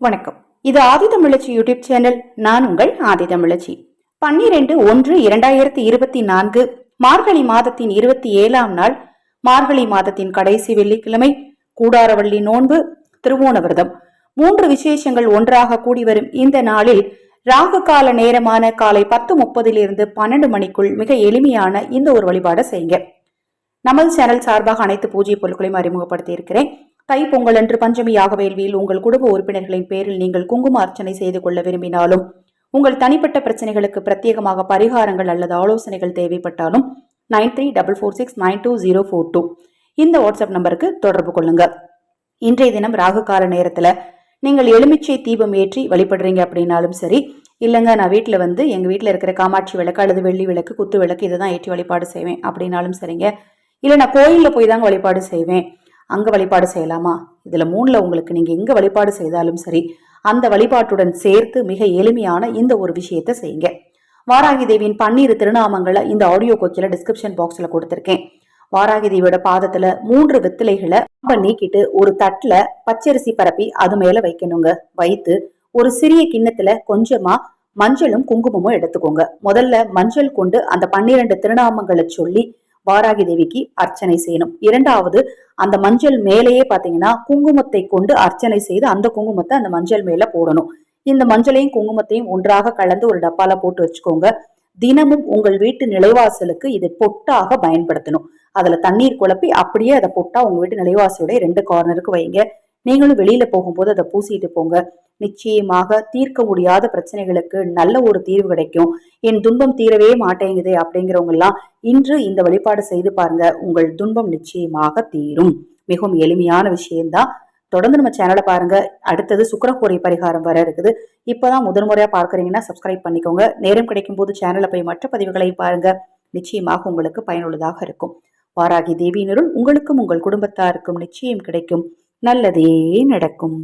வணக்கம். இது ஆதிதமிழச்சி YouTube channel. நான் உங்கள் ஆதிதமிழச்சி பன்னிரெண்டு ஒன்று இரண்டாயிரத்தி இருபத்தி நான்கு மார்கழி மாதத்தின் இருபத்தி ஏழாம் நாள் மார்கழி மாதத்தின் கடைசி வெள்ளிக்கிழமை கூடாரவள்ளி நோன்பு திருவோண விரதம் மூன்று விசேஷங்கள் ஒன்றாக கூடி வரும் இந்த நாளில் ராகு கால நேரமான காலை பத்து முப்பதிலிருந்து பன்னெண்டு மணிக்குள் மிக எளிமையான இந்த ஒரு வழிபாடை செய்யுங்க. நமது சேனல் சார்பாக அனைத்து பூஜை பொருட்களையும் அறிமுகப்படுத்தி இருக்கிறேன் தை பொங்கல் அன்று பஞ்சமி யாக வேள்வியில் உங்கள் குடும்ப உறுப்பினர்களின் பேரில் நீங்கள் குங்கும அர்ச்சனை செய்து கொள்ள விரும்பினாலும் உங்கள் தனிப்பட்ட பிரச்சனைகளுக்கு பிரத்யேகமாக பரிகாரங்கள் அல்லது ஆலோசனைகள் தேவைப்பட்டாலும் nine three double four six nine two zero four two இந்த வாட்ஸ்அப் நம்பருக்கு தொடர்பு கொள்ளுங்க. இன்றைய தினம் ராகு கால நேரத்தில் நீங்கள் எலுமிச்சை தீபம் ஏற்றி வழிபடுறீங்க அப்படின்னாலும் சரி இல்லைங்க நான் வீட்டில் வந்து எங்கள் வீட்டில் இருக்கிற காமாட்சி விளக்கு அல்லது வெள்ளி விளக்கு குத்து விளக்கு இதை தான் ஏற்றி வழிபாடு செய்வேன் அப்படின்னாலும் சரிங்க. இல்லை நான் கோயிலில் போய் தாங்க வழிபாடு செய்வேன். அங்கே வழிபாடு செய்யலாமா? இதில் மூணில் உங்களுக்கு நீங்கள் எங்கே வழிபாடு செய்தாலும் சரி அந்த வழிபாட்டுடன் சேர்த்து மிக எளிமையான இந்த ஒரு விஷயத்தை செய்யுங்க. வாராகி தேவியின் பன்னீர் திருநாமங்களை இந்த ஆடியோ கோக்கில டிஸ்கிரிப்ஷன் பாக்ஸில் கொடுத்துருக்கேன். வாராகி தேவியோட பாதத்துல மூன்று வெத்திலைகளை ரொம்ப நீக்கிட்டு ஒரு தட்டுல பச்சரிசி பரப்பி அது மேல வைக்கணுங்க. வைத்து ஒரு சிறிய கிண்ணத்துல கொஞ்சமா மஞ்சளும் குங்குமமும் எடுத்துக்கோங்க. முதல்ல மஞ்சள் கொண்டு அந்த பன்னிரண்டு திருநாமங்களை சொல்லி வாராகி தேவிக்கு அர்ச்சனை செய்யணும். இரண்டாவது அந்த மஞ்சள் மேலேயே பாத்தீங்கன்னா குங்குமத்தை கொண்டு அர்ச்சனை செய்து அந்த குங்குமத்தை அந்த மஞ்சள் மேல போடணும். இந்த மஞ்சளையும் குங்குமத்தையும் ஒன்றாக கலந்து ஒரு டப்பால போட்டு வச்சுக்கோங்க. தினமும் உங்கள் வீட்டு நிலைவாசலுக்கு இதை பொட்டாக பயன்படுத்தணும். அதுல தண்ணீர் குழப்பி அப்படியே அதை பொட்டா உங்க வீட்டு நிலைவாசலுடைய ரெண்டு கார்னருக்கு வைங்க. நீங்களும் வெளியில போகும்போது அதை பூசிட்டு போங்க. நிச்சயமாக தீர்க்க முடியாத பிரச்சனைகளுக்கு நல்ல ஒரு தீர்வு கிடைக்கும். என் துன்பம் தீரவே மாட்டேங்குதே அப்படிங்கிறவங்க எல்லாம் இன்று இந்த வழிபாடு செய்து பாருங்க. உங்கள் துன்பம் நிச்சயமாக தீரும். மிகவும் எளிமையான விஷயம்தான். தொடர்ந்து நம்ம சேனலை பாருங்க. அடுத்தது சுக்கரக்கோரை பரிகாரம் வர இருக்குது. இப்பதான் முதன்முறையா பார்க்கறீங்கன்னா சப்ஸ்கிரைப் பண்ணிக்கோங்க. நேரம் கிடைக்கும் போது சேனலை போய் மற்ற பதிவுகளை பாருங்க. நிச்சயமாக உங்களுக்கு பயனுள்ளதாக இருக்கும். வாராகி தேவியினருள் உங்களுக்கும் உங்கள் குடும்பத்தாருக்கும் நிச்சயம் கிடைக்கும். நல்லதே நடக்கும்.